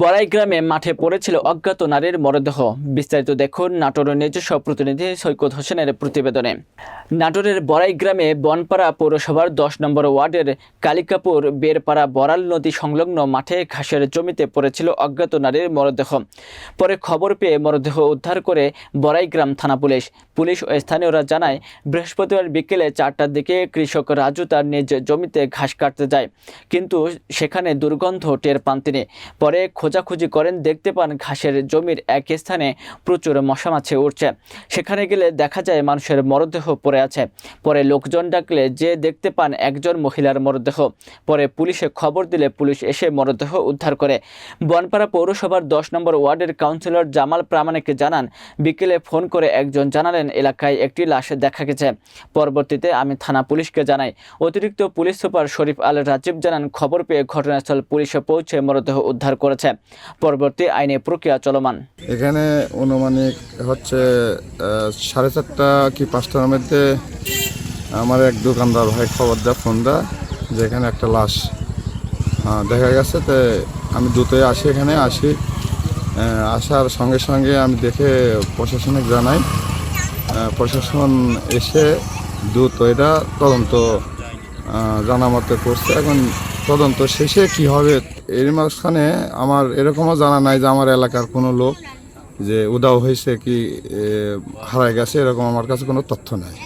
বড়াই গ্রামে মাঠে পড়েছিল অজ্ঞাত নারীর মরদেহ। বিস্তারিত দেখুন নাটোরের নিজস্ব প্রতিনিধি সৈকত হোসেনের প্রতিবেদনে। নাটোরের বড়াই গ্রামে বনপাড়া পৌরসভার দশ নম্বর ওয়ার্ডের কালিকাপুর, বেরপাড়া বরাল নদী সংলগ্ন মাঠে ঘাসের জমিতে পড়েছিল অজ্ঞাত নারীর মরদেহ। পরে খবর পেয়ে মরদেহ উদ্ধার করে বড়াই গ্রাম থানা পুলিশ পুলিশ ও স্থানীয়রা জানায়, বৃহস্পতিবার বিকেলে চারটার দিকে কৃষক রাজু তার নিজ জমিতে ঘাস কাটতে যায়। কিন্তু সেখানে দুর্গন্ধ টের পান তিনি। পরে খোঁজাখুঁজি করেন, দেখতে পান ঘাসের জমির এক স্থানে প্রচুর মশা মাছি উঠছে সেখানে গেলে দেখা যায় মানুষের মরদেহ পড়ে আছে। পরে লোকজন ডাকলে যে দেখতে পান একজন মহিলার মরদেহ। পরে পুলিশে খবর দিলে পুলিশ এসে মরদেহ উদ্ধার করে। বনপাড়া পৌরসভার দশ নম্বর ওয়ার্ডের কাউন্সিলর জামাল প্রামাণিককে জানান, বিকেলে ফোন করে একজন জানালেন এলাকায় একটি লাশ দেখা গেছে। পরবর্তীতে আমি থানা পুলিশকে জানাই, অতিরিক্ত পুলিশ সুপার শরীফ আল রাজীব জানান, খবর পেয়ে ঘটনাস্থল পুলিশে পৌঁছে মরদেহ উদ্ধার করেছে। পরবর্তী আইনি প্রক্রিয়া চলমান। এখানে অনুমানিক হচ্ছে সাড়ে চারটা কি পাঁচটার মধ্যে আমার এক দোকানদার ভাই খবর দেয়, ফোন দেয়, যে এখানে একটা লাশ দেখা গেছে। তো আমি দ্রুতই আসি এখানে, আসি আসার সঙ্গে সঙ্গে আমি দেখে প্রশাসনিক জানাই প্রশাসন এসে দ্রুত এটা তদন্ত আহ, জানা মতে করছে। এখন তদন্ত শেষে কি হবে এর মাঝখানে আমার এরকমও জানা নাই যে আমার এলাকার কোনো লোক যে উদাও হয়েছে কি হারায় গেছে এরকম আমার কাছে কোনো তথ্য নাই।